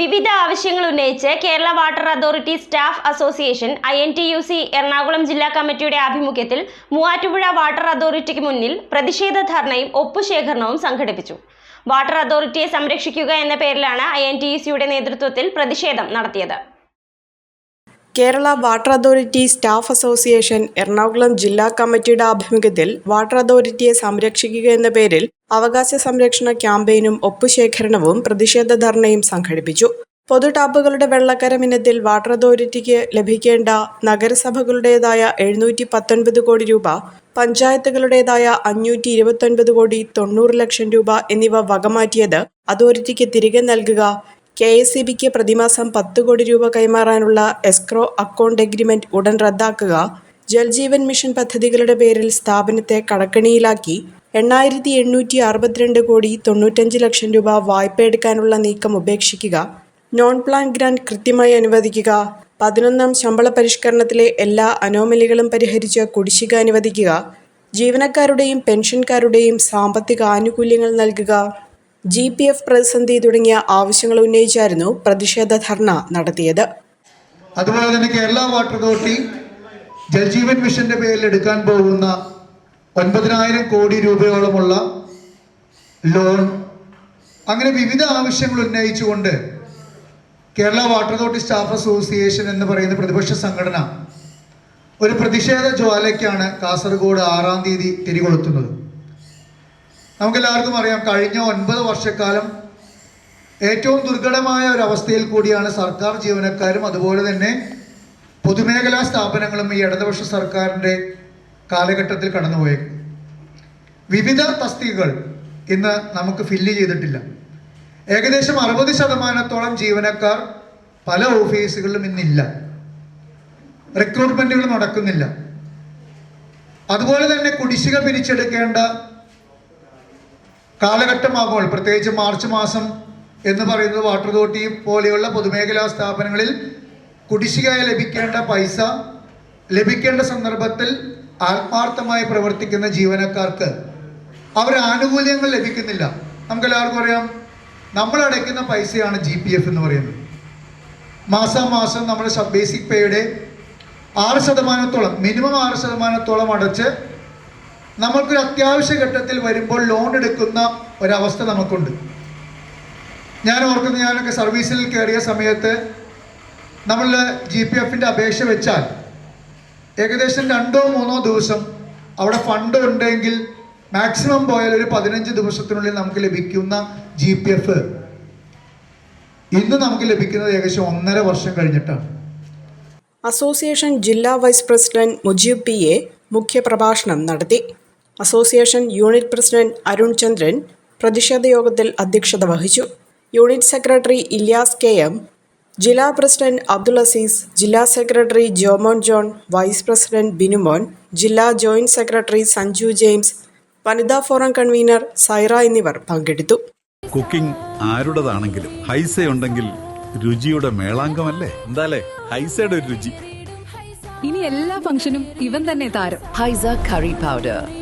വിവിധ ആവശ്യങ്ങൾ ഉന്നയിച്ച് Kerala water authority staff association I N T U C Ernakulam ജില്ലാ കമ്മിറ്റിയുടെ ആഭിമുഖ്യത്തിൽ മൂവാറ്റുപുഴ വാട്ടർ അതോറിറ്റിക്ക് മുന്നിൽ പ്രതിഷേധ ധർണയും ഒപ്പുശേഖരണവും സംഘടിപ്പിച്ചു. വാട്ടർ അതോറിറ്റിയെ സംരക്ഷിക്കുക എന്ന പേരിലാണ് ഐ എൻ ടി യു സിയുടെ നേതൃത്വത്തിൽ പ്രതിഷേധം നടത്തിയത്. Kerala water authority staff association Ernakulam ജില്ലാ കമ്മിറ്റിയുടെ ആഭിമുഖ്യത്തിൽ വാട്ടർ അതോറിറ്റിയെ സംരക്ഷിക്കുക എന്ന പേരിൽ അവകാശ സംരക്ഷണ ക്യാമ്പയിനും ഒപ്പുശേഖരണവും പ്രതിഷേധ ധർണയും സംഘടിപ്പിച്ചു. പൊതു ടാപ്പുകളുടെ വെള്ളക്കരം ഇനത്തിൽ വാട്ടർ അതോറിറ്റിക്ക് ലഭിക്കേണ്ട നഗരസഭകളുടേതായ എഴുന്നൂറ്റി പത്തൊൻപത് കോടി രൂപ പഞ്ചായത്തുകളുടേതായ അഞ്ഞൂറ്റി ഇരുപത്തൊൻപത് കോടി തൊണ്ണൂറ് ലക്ഷം രൂപ എന്നിവ വകമാറ്റിയത് അതോറിറ്റിക്ക് തിരികെ നൽകുക കെ എസ് ഇ ബിക്ക് പ്രതിമാസം പത്ത് കോടി രൂപ കൈമാറാനുള്ള എസ്ക്രോ അക്കൗണ്ട് എഗ്രിമെന്റ് ഉടൻ റദ്ദാക്കുക. ജൽജീവൻ മിഷൻ പദ്ധതികളുടെ പേരിൽ സ്ഥാപനത്തെ കടക്കണിയിലാക്കി. എണ്ണായിരത്തി എണ്ണൂറ്റി അറുപത്തിരണ്ട് കോടി തൊണ്ണൂറ്റഞ്ച് ലക്ഷം രൂപ വായ്പ എടുക്കാനുള്ള നീക്കം ഉപേക്ഷിക്കുക. നോൺ പ്ലാൻ ഗ്രാന്റ് കൃത്യമായി അനുവദിക്കുക. പതിനൊന്നാം ശമ്പള പരിഷ്കരണത്തിലെ എല്ലാ അനോമലികളും പരിഹരിച്ച് കുടിശ്ശിക അനുവദിക്കുക. ജീവനക്കാരുടെയും പെൻഷൻകാരുടെയും സാമ്പത്തിക ആനുകൂല്യങ്ങൾ നൽകുക. ജി പി എഫ് പ്രതിസന്ധി തുടങ്ങിയ ആവശ്യങ്ങൾ ഉന്നയിച്ചായിരുന്നു പ്രതിഷേധ ധർണ നടത്തിയത്. അതുപോലെ തന്നെ കേരള വാട്ടർ അതോറിറ്റി ജൽജീവൻ മിഷന്റെ പേരിൽ എടുക്കാൻ പോകുന്ന ഒൻപതിനായിരം കോടി രൂപയോളമുള്ള ലോൺ അങ്ങനെ വിവിധ ആവശ്യങ്ങൾ ഉന്നയിച്ചുകൊണ്ട് Kerala water authority staff association എന്ന് പറയുന്ന പ്രതിപക്ഷ സംഘടന ഒരു പ്രതിഷേധ ജ്വാലയ്ക്കാണ് കാസർഗോഡ് ആറാം തീയതി തിരികൊളുത്തുന്നത്. നമുക്കെല്ലാവർക്കും അറിയാം കഴിഞ്ഞ ഒൻപത് വർഷക്കാലം ഏറ്റവും ദുർഘടമായ ഒരു അവസ്ഥയിൽ കൂടിയാണ് സർക്കാർ ജീവനക്കാരും അതുപോലെ തന്നെ പൊതുമേഖലാ സ്ഥാപനങ്ങളും ഈ ഇടതുപക്ഷ സർക്കാരിന്റെ കാലഘട്ടത്തിൽ കടന്നുപോയത്. വിവിധ തസ്തികകൾ ഇന്ന് നമുക്ക് ഫില്ല് ചെയ്തിട്ടില്ല. ഏകദേശം അറുപത് ശതമാനത്തോളം ജീവനക്കാർ പല ഓഫീസുകളിലും ഇന്നില്ല. റിക്രൂട്ട്മെന്റുകൾ നടക്കുന്നില്ല. അതുപോലെ തന്നെ കുടിശ്ശിക പിരിച്ചെടുക്കേണ്ട കാലഘട്ടമാകുമ്പോൾ പ്രത്യേകിച്ച് മാർച്ച് മാസം എന്ന് പറയുന്നത് വാട്ടർ അതോറിറ്റി പോലെയുള്ള പൊതുമേഖലാ സ്ഥാപനങ്ങളിൽ കുടിശ്ശികയായി ലഭിക്കേണ്ട പൈസ ലഭിക്കേണ്ട സന്ദർഭത്തിൽ ആത്മാർത്ഥമായി പ്രവർത്തിക്കുന്ന ജീവനക്കാർക്ക് അവർ ആനുകൂല്യങ്ങൾ ലഭിക്കുന്നില്ല. നമുക്കെല്ലാവർക്കും അറിയാം നമ്മൾ അടയ്ക്കുന്ന പൈസയാണ് ജി പി എഫ് എന്ന് പറയുന്നത്. മാസാമാസം നമ്മുടെ സബ് ബേസിക് പേയുടെ ആറ് ശതമാനത്തോളം മിനിമം ആറ് ശതമാനത്തോളം അടച്ച് നമ്മൾക്കൊരു അത്യാവശ്യ ഘട്ടത്തിൽ വരുമ്പോൾ ലോൺ എടുക്കുന്ന ഒരവസ്ഥ നമുക്കുണ്ട്. ഞാൻ ഓർക്കുന്നു ഞാനൊക്കെ സർവീസിൽ കയറിയ സമയത്ത് നമ്മൾ ജി പി എഫിന്റെ അപേക്ഷ വെച്ചാൽ ഏകദേശം രണ്ടോ മൂന്നോ ദിവസം അവിടെ ഫണ്ട് ഉണ്ടെങ്കിൽ മാക്സിമം പോയാൽ ഒരു പതിനഞ്ച് ദിവസത്തിനുള്ളിൽ നമുക്ക് ലഭിക്കുന്ന ജി പി എഫ് ഇന്ന് നമുക്ക് ലഭിക്കുന്നത് ഏകദേശം ഒന്നര വർഷം കഴിഞ്ഞിട്ടാണ്. അസോസിയേഷൻ ജില്ലാ vice president Mujeeb P A മുഖ്യപ്രഭാഷണം നടത്തി. Association unit president Arun Chandran പ്രതിഷേധ യോഗത്തിൽ അധ്യക്ഷത വഹിച്ചു. Unit secretary Ilyas K M ജില്ലാ പ്രസിഡന്റ് അബ്ദുൾ അസീസ് ജില്ലാ secretary Jomon John vice president Binumon ജില്ലാ ജോയിന്റ് സെക്രട്ടറി സഞ്ജു ജെയിംസ് വനിതാ ഫോറം കൺവീനർ സൈറ എന്നിവർ പങ്കെടുത്തു. കുക്കിംഗ് ആരുടേതാണെങ്കിലും ഹൈസ ഉണ്ടെങ്കിൽ രുചിയുടെ മേളാങ്കമല്ലേ? എന്താലേ? ഹൈസയുടെ ഒരു രുചി. ഇനി എല്ലാ ഫംഗ്ഷനും ഇവൻ തന്നെ താരം. ഹൈസ കറി powder.